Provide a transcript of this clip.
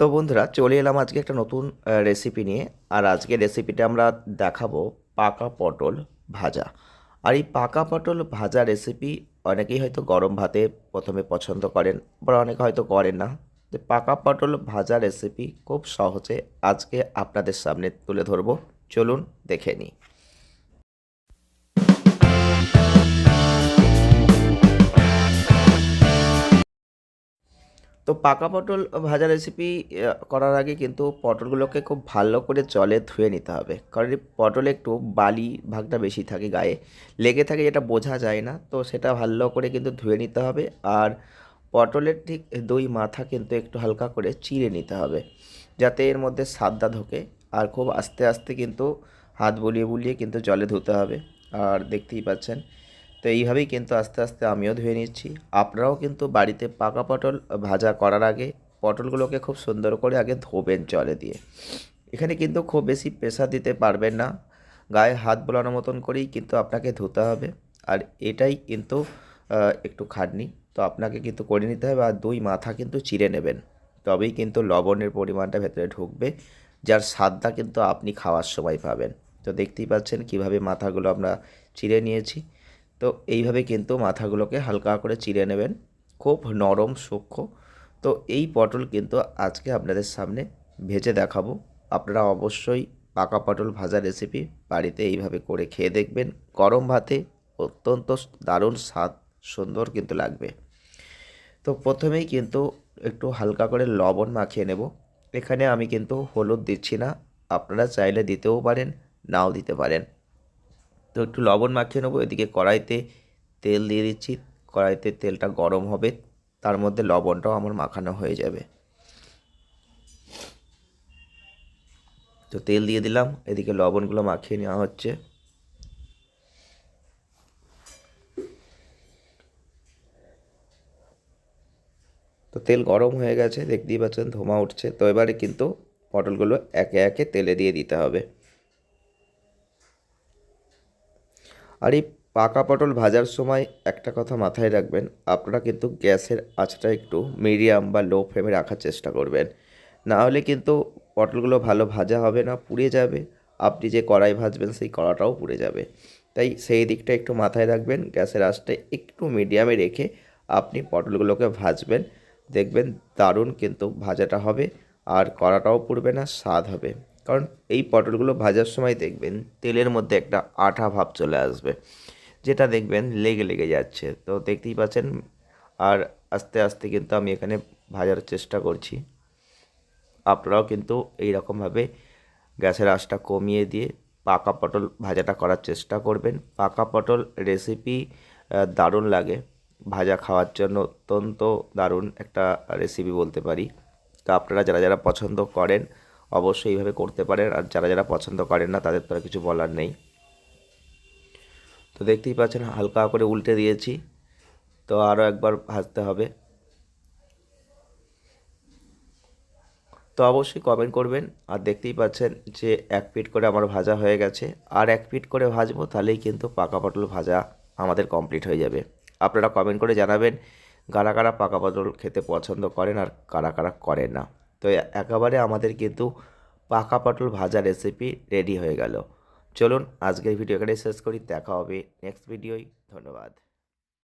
তো বন্ধুরা, চলে এলাম আজকে একটা নতুন রেসিপি নিয়ে। আর আজকে রেসিপিটা আমরা দেখাবো পাকা পটল ভাজা। আর এই পাকা পটল ভাজা রেসিপি অনেকেই হয়তো গরম ভাতে প্রথমে পছন্দ করেন বা অনেকে হয়তো করেন না। তো পাকা পটল ভাজা রেসিপি খুব সহজে আজকে আপনাদের সামনে তুলে ধরবো। চলুন দেখে নিই। তো পাকা পটল ভাজা রেসিপি করার আগে কিন্তু পটলগুলোকে খুব ভালো করে জলে ধুয়ে নিতে হবে। কারণ পটলে একটু বালি ভাগটা বেশি থাকে গায়ে। লেগে থাকে যেটা বোঝা যায় না, তো সেটা ভালো করে কিন্তু ধুয়ে নিতে হবে। আর পটলের ঠিক দুই মাথা কিন্তু একটু হালকা করে চিড়ে নিতে হবে, যাতে এর মধ্যে সাদা ঢোকে। আর খুব আস্তে আস্তে কিন্তু হাত বুলিয়ে বুলিয়ে কিন্তু জলে ধুতে হবে। আর দেখতেই পাচ্ছেন তো এইভাবেই কিন্তু আস্তে আস্তে আমিও ধুয়ে নিচ্ছি। আপনারাও কিন্তু বাড়িতে পাকা পটল ভাজা করার আগে পটলগুলোকে খুব সুন্দর করে আগে ধোবেন জলে দিয়ে। এখানে কিন্তু খুব বেশি প্রেশার দিতে পারবেন না। গায়ে হাত বোলানোর মতন করেই কিন্তু আপনাকে ধুতে হবে। আর এটাই কিন্তু একটু খাটনি। তো আপনাকে কিন্তু করে নিতে হবে আর দুই মাথা কিন্তু চিড়ে নেবেন। তবেই কিন্তু লবণের পরিমাণটা ভেতরে ঢুকবে, যার স্বাদটা কিন্তু আপনি খাওয়ার সময় পাবেন। তো দেখতেই পাচ্ছেন কীভাবে মাথাগুলো আমরা চিড়ে নিয়েছি। তো এইভাবে কিন্তু মাথাগুলোকে হালকা করে চিড়ে নেবেন। খুব নরম, সূক্ষ্ম। তো এই পটল কিন্তু আজকে আপনাদের সামনে ভেজে দেখাবো। আপনারা অবশ্যই পাকা পটল ভাজা রেসিপি বাড়িতে এইভাবে করে খেয়ে দেখবেন। গরম ভাতে অত্যন্ত দারুণ স্বাদ, সুন্দর কিন্তু লাগবে। তো প্রথমেই কিন্তু একটু হালকা করে লবণ মাখিয়ে নেব। এখানে আমি কিন্তু হলুদ দিচ্ছি না। আপনারা চাইলে দিতেও পারেন, নাও দিতে পারেন। তো একটু লবণ মাখিয়ে নেব, এদিকে কড়াইতে তেল দিয়ে দিচ্ছি। কড়াইতে তেলটা গরম হবে, তার মধ্যে লবণটাও আমার মাখানো হয়ে যাবে। তো তেল দিয়ে দিলাম, এদিকে লবণগুলো মাখিয়ে নেওয়া হচ্ছে। তো তেল গরম হয়ে গেছে, দেখতেই পাচ্ছেন ধোঁয়া উঠছে। তো এবারে কিন্তু পটলগুলো একে একে তেলে দিয়ে দিতে হবে। আর এই পাকা পটল ভাজার সময় একটা কথা মাথায় রাখবেন, আপনারা কিন্তু গ্যাসের আঁচটা একটু মিডিয়াম বা লো ফ্লেমে রাখার চেষ্টা করবেন। না হলে কিন্তু পটলগুলো ভালো ভাজা হবে না, পুড়ে যাবে। আপনি যে কড়াই ভাজবেন সেই কড়াটাও পুড়ে যাবে। তাই সেই দিকটা একটু মাথায় রাখবেন, গ্যাসের আঁচটা একটু মিডিয়ামে রেখে আপনি পটলগুলোকে ভাজবেন। দেখবেন দারুণ কিন্তু ভাজাটা হবে, আর কড়াটাও পুড়বে না, স্বাদ হবে। কারণ এই পটলগুলো ভাজার সময় দেখবেন তেলের মধ্যে একটা আঠা ভাব চলে আসবে, যেটা দেখবেন লেগে লেগে যাচ্ছে। তো দেখতেই পাচ্ছেন, আর আস্তে আস্তে কিন্তু আমি এখানে ভাজার চেষ্টা করছি। আপনারাও কিন্তু এই রকমভাবে গ্যাসের আঁচটা কমিয়ে দিয়ে পাকা পটল ভাজাটা করার চেষ্টা করবেন। পাকা পটল রেসিপি দারুণ লাগে। ভাজা খাওয়ার জন্য অত্যন্ত দারুণ একটা রেসিপি বলতে পারি। তো আপনারা যারা যারা পছন্দ করেন অবশ্যই এইভাবে করতে পারেন। আর যারা যারা পছন্দ করেন না, তাদের তো আর কিছু বলার নেই। তো দেখতেই পাচ্ছেন, হালকা করে উল্টে দিয়েছি। তো আরও একবার ভাজতে হবে। তো অবশ্যই কমেন্ট করবেন। আর দেখতেই পাচ্ছেন যে এক পিট করে আমার ভাজা হয়ে গেছে। আর এক পিট করে ভাজবো, তাহলেই কিন্তু পাকা পটল ভাজা আমাদের কমপ্লিট হয়ে যাবে। আপনারা কমেন্ট করে জানাবেন, কারা কারা পাকা পটল খেতে পছন্দ করেন আর কারা কারা করেন না। তো একেবারে আমাদের কিন্তু পাকা পটল ভাজা রেসিপি রেডি হয়ে গেল। চলুন আজকের ভিডিও এখানে শেষ করি, দেখা হবে নেক্সট ভিডিওই ধন্যবাদ।